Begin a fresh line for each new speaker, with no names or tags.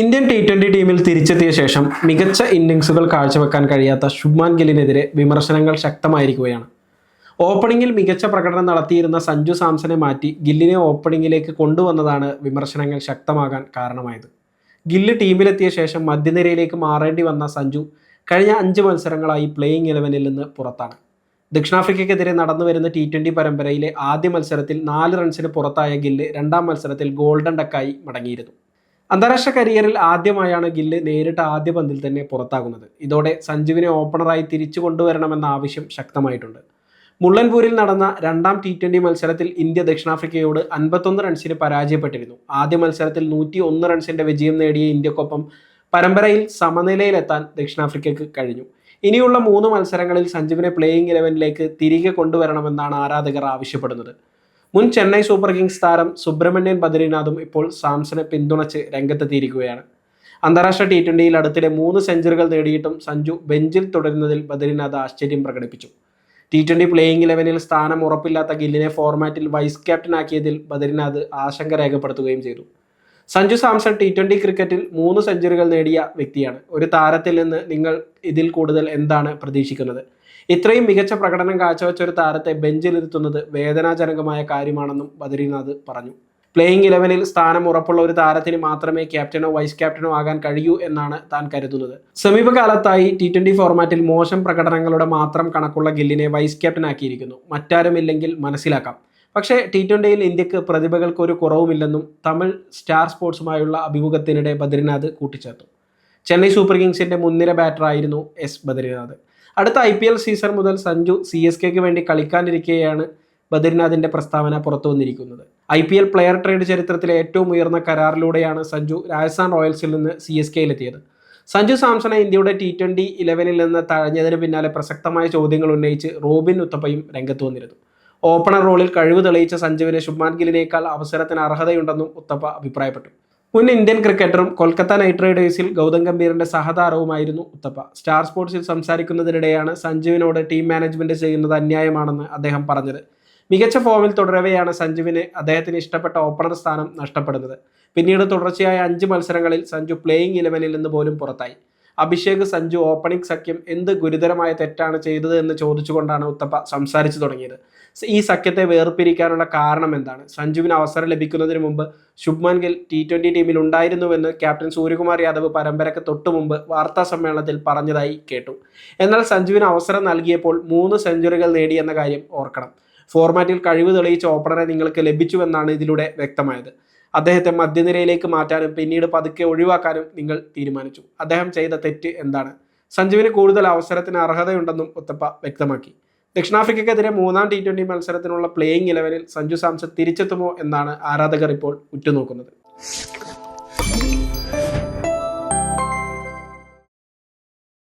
Indian T twenty ടീമിൽ തിരിച്ചെത്തിയ ശേഷം മികച്ച ഇന്നിങ്സുകൾ കാഴ്ചവെക്കാൻ കഴിയാത്ത ശുഭ്മാൻ ഗില്ലിനെതിരെ വിമർശനങ്ങൾ ശക്തമായിരിക്കുകയാണ്. ഓപ്പണിംഗിൽ മികച്ച പ്രകടനം നടത്തിയിരുന്ന സഞ്ജു സാംസനെ മാറ്റി ഗില്ലിനെ ഓപ്പണിംഗിലേക്ക് കൊണ്ടുവന്നതാണ് വിമർശനങ്ങൾ ശക്തമാകാൻ കാരണമായത്. ഗില്ല് ടീമിലെത്തിയ ശേഷം മധ്യനിരയിലേക്ക് മാറേണ്ടി വന്ന സഞ്ജു കഴിഞ്ഞ അഞ്ച് മത്സരങ്ങളായി പ്ലേയിങ് ഇലവനിൽ നിന്ന് പുറത്താണ്. ദക്ഷിണാഫ്രിക്കയ്ക്കെതിരെ നടന്നു വരുന്ന ടി ട്വന്റി പരമ്പരയിലെ ആദ്യ മത്സരത്തിൽ നാല് റൺസിന് പുറത്തായ ഗില്ല് രണ്ടാം മത്സരത്തിൽ ഗോൾഡൻ ഡക്കായി മടങ്ങിയിരുന്നു. അന്താരാഷ്ട്ര കരിയറിൽ ആദ്യമായാണ് ഗില്ല് നേരിട്ട് ആദ്യ പന്തിൽ തന്നെ പുറത്താകുന്നത്. ഇതോടെ സഞ്ജുവിനെ ഓപ്പണറായി തിരിച്ചു കൊണ്ടുവരണമെന്ന ആവശ്യം ശക്തമായിട്ടുണ്ട്. മുള്ളൻപൂരിൽ നടന്ന രണ്ടാം ടി ട്വന്റി മത്സരത്തിൽ ഇന്ത്യ ദക്ഷിണാഫ്രിക്കയോട് അൻപത്തൊന്ന് റൺസിന് പരാജയപ്പെട്ടിരുന്നു. ആദ്യ മത്സരത്തിൽ നൂറ്റി ഒന്ന് റൺസിന്റെ വിജയം നേടിയ ഇന്ത്യക്കൊപ്പം പരമ്പരയിൽ സമനിലയിലെത്താൻ ദക്ഷിണാഫ്രിക്കയ്ക്ക് കഴിഞ്ഞു. ഇനിയുള്ള മൂന്ന് മത്സരങ്ങളിൽ സഞ്ജുവിനെ പ്ലേയിങ് ഇലവനിലേക്ക് തിരികെ കൊണ്ടുവരണമെന്നാണ് ആരാധകർ ആവശ്യപ്പെടുന്നത്. മുൻ ചെന്നൈ സൂപ്പർ കിങ്സ് താരം സുബ്രഹ്മണ്യൻ ബദ്രിനാഥും ഇപ്പോൾ സാംസനെ പിന്തുണച്ച് രംഗത്തെത്തിയിരിക്കുകയാണ്. അന്താരാഷ്ട്ര ടി ട്വന്റിയിൽ അടുത്തിടെ മൂന്ന് സെഞ്ചുറികൾ നേടിയിട്ടും സഞ്ജു ബെഞ്ചിൽ തുടരുന്നതിൽ ബദ്രിനാഥ് ആശ്ചര്യം പ്രകടിപ്പിച്ചു. ടി ട്വന്റി പ്ലേയിങ് ഇലവനിൽ സ്ഥാനം ഉറപ്പില്ലാത്ത ഗില്ലിനെ ഫോർമാറ്റിൽ വൈസ് ക്യാപ്റ്റനാക്കിയതിൽ ബദ്രിനാഥ് ആശങ്ക രേഖപ്പെടുത്തുകയും ചെയ്തു. സഞ്ജു സാംസൺ ടി ട്വന്റി ക്രിക്കറ്റിൽ മൂന്ന് സെഞ്ചുറികൾ നേടിയ വ്യക്തിയാണ്. ഒരു താരത്തിൽ നിന്ന് നിങ്ങൾ ഇതിൽ കൂടുതൽ എന്താണ് പ്രതീക്ഷിക്കുന്നത്? ഇത്രയും മികച്ച പ്രകടനം കാഴ്ചവെച്ച ഒരു താരത്തെ ബെഞ്ചിലിരുത്തുന്നത് വേദനാജനകമായ കാര്യമാണെന്നും ബദരീനാഥ് പറഞ്ഞു. പ്ലേയിങ് ഇലവനിൽ സ്ഥാനം ഉറപ്പുള്ള ഒരു താരത്തിന് മാത്രമേ ക്യാപ്റ്റനോ വൈസ് ക്യാപ്റ്റനോ ആകാൻ കഴിയൂ എന്നാണ് താൻ കരുതുന്നത്. സമീപകാലത്തായി ടി ട്വന്റി ഫോർമാറ്റിൽ മോശം പ്രകടനങ്ങളുടെ മാത്രം കണക്കുള്ള ഗില്ലിനെ വൈസ് ക്യാപ്റ്റനാക്കിയിരിക്കുന്നു മറ്റാരുമില്ലെങ്കിൽ മനസ്സിലാക്കാം. പക്ഷേ ടി ട്വന്റിയിൽ ഇന്ത്യയ്ക്ക് പ്രതിഭകൾക്ക് ഒരു കുറവുമില്ലെന്നും തമിഴ് സ്റ്റാർ സ്പോർട്സുമായുള്ള അഭിമുഖത്തിനിടെ ബദ്രിനാഥ് കൂട്ടിച്ചേർത്തു. ചെന്നൈ സൂപ്പർ കിങ്സിന്റെ മുൻനിര ബാറ്ററായിരുന്നു എസ് ബദ്രിനാഥ്. അടുത്ത ഐ പി എൽ സീസൺ മുതൽ സഞ്ജു സി എസ് കെക്ക് വേണ്ടി കളിക്കാനിരിക്കെയാണ് ബദ്രിനാഥിന്റെ പ്രസ്താവന പുറത്തു വന്നിരിക്കുന്നത്. I P L player trade ചരിത്രത്തിലെ ഏറ്റവും ഉയർന്ന കരാറിലൂടെയാണ് സഞ്ജു രാജസ്ഥാൻ റോയൽസിൽ നിന്ന് സി എസ് കെയിലെത്തിയത്. സഞ്ജു സാംസണെ ഇന്ത്യയുടെ ടി ട്വന്റി ഇലവനിൽ നിന്ന് തഴഞ്ഞതിന് പിന്നാലെ പ്രസക്തമായ ചോദ്യങ്ങൾ ഉന്നയിച്ച് റോബിൻ ഉത്തപ്പയും രംഗത്ത് വന്നിരുന്നു. ഓപ്പണർ റോളിൽ കഴിവ് തെളിയിച്ച സഞ്ജുവിന് ശുഭ്മാൻ ഗില്ലിനേക്കാൾ അവസരത്തിന് അർഹതയുണ്ടെന്നും ഉത്തപ്പ അഭിപ്രായപ്പെട്ടു. മുൻ ഇന്ത്യൻ ക്രിക്കറ്ററും കൊൽക്കത്ത നൈറ്റ് റൈഡേഴ്സിൽ ഗൗതം ഗംഭീറിന്റെ സഹതാരവുമായിരുന്നു ഉത്തപ്പ. സ്റ്റാർ സ്പോർട്സിൽ സംസാരിക്കുന്നതിനിടെയാണ് സഞ്ജുവിനോട് ടീം മാനേജ്മെന്റ് ചെയ്യുന്നത് അന്യായമാണെന്ന് അദ്ദേഹം പറഞ്ഞത്. മികച്ച ഫോമിൽ തുടരവെയാണ് സഞ്ജുവിന് അദ്ദേഹത്തിന് ഇഷ്ടപ്പെട്ട ഓപ്പണർ സ്ഥാനം നഷ്ടപ്പെടുന്നത്. പിന്നീട് തുടർച്ചയായ അഞ്ച് മത്സരങ്ങളിൽ സഞ്ജു പ്ലേയിങ് ഇലവനിൽ നിന്ന് പോലും പുറത്തായി. അഭിഷേക് സഞ്ജു ഓപ്പണിംഗ് സഖ്യം എന്ത് ഗുരുതരമായ തെറ്റാണ് ചെയ്തത് എന്ന് ചോദിച്ചുകൊണ്ടാണ് ഉത്തപ്പ സംസാരിച്ചു തുടങ്ങിയത്. ഈ സഖ്യത്തെ വേർപിരിക്കാനുള്ള കാരണം എന്താണ്? സഞ്ജുവിന് അവസരം ലഭിക്കുന്നതിന് മുമ്പ് ശുഭ്മാൻ ഗിൽ ടി ട്വന്റി ടീമിൽ ഉണ്ടായിരുന്നുവെന്ന് ക്യാപ്റ്റൻ സൂര്യകുമാർ യാദവ് പരമ്പരയ്ക്ക് തൊട്ടു മുമ്പ് വാർത്താ സമ്മേളനത്തിൽ പറഞ്ഞതായി കേട്ടു. എന്നാൽ സഞ്ജുവിന് അവസരം നൽകിയപ്പോൾ മൂന്ന് സെഞ്ചുറികൾ നേടിയെന്ന കാര്യം ഓർക്കണം. ഫോർമാറ്റിൽ കഴിവ് തെളിയിച്ച ഓപ്പണറെ നിങ്ങൾക്ക് ലഭിച്ചുവെന്നാണ് ഇതിലൂടെ വ്യക്തമായത്. അദ്ദേഹത്തെ മധ്യനിരയിലേക്ക് മാറ്റാനും പിന്നീട് പതുക്കെ ഒഴിവാക്കാനും നിങ്ങൾ തീരുമാനിച്ചു. അദ്ദേഹം ചെയ്ത തെറ്റ് എന്താണ്? സഞ്ജുവിന് കൂടുതൽ അവസരത്തിന് അർഹതയുണ്ടെന്നും ഉത്തപ്പ വ്യക്തമാക്കി. ദക്ഷിണാഫ്രിക്കക്കെതിരെ മൂന്നാം ടി ട്വന്റി മത്സരത്തിനുള്ള പ്ലേയിങ് ഇലവനിൽ സഞ്ജു സാംസൺ തിരിച്ചെത്തുമോ എന്നാണ് ആരാധകർ ഇപ്പോൾ ഉറ്റുനോക്കുന്നത്.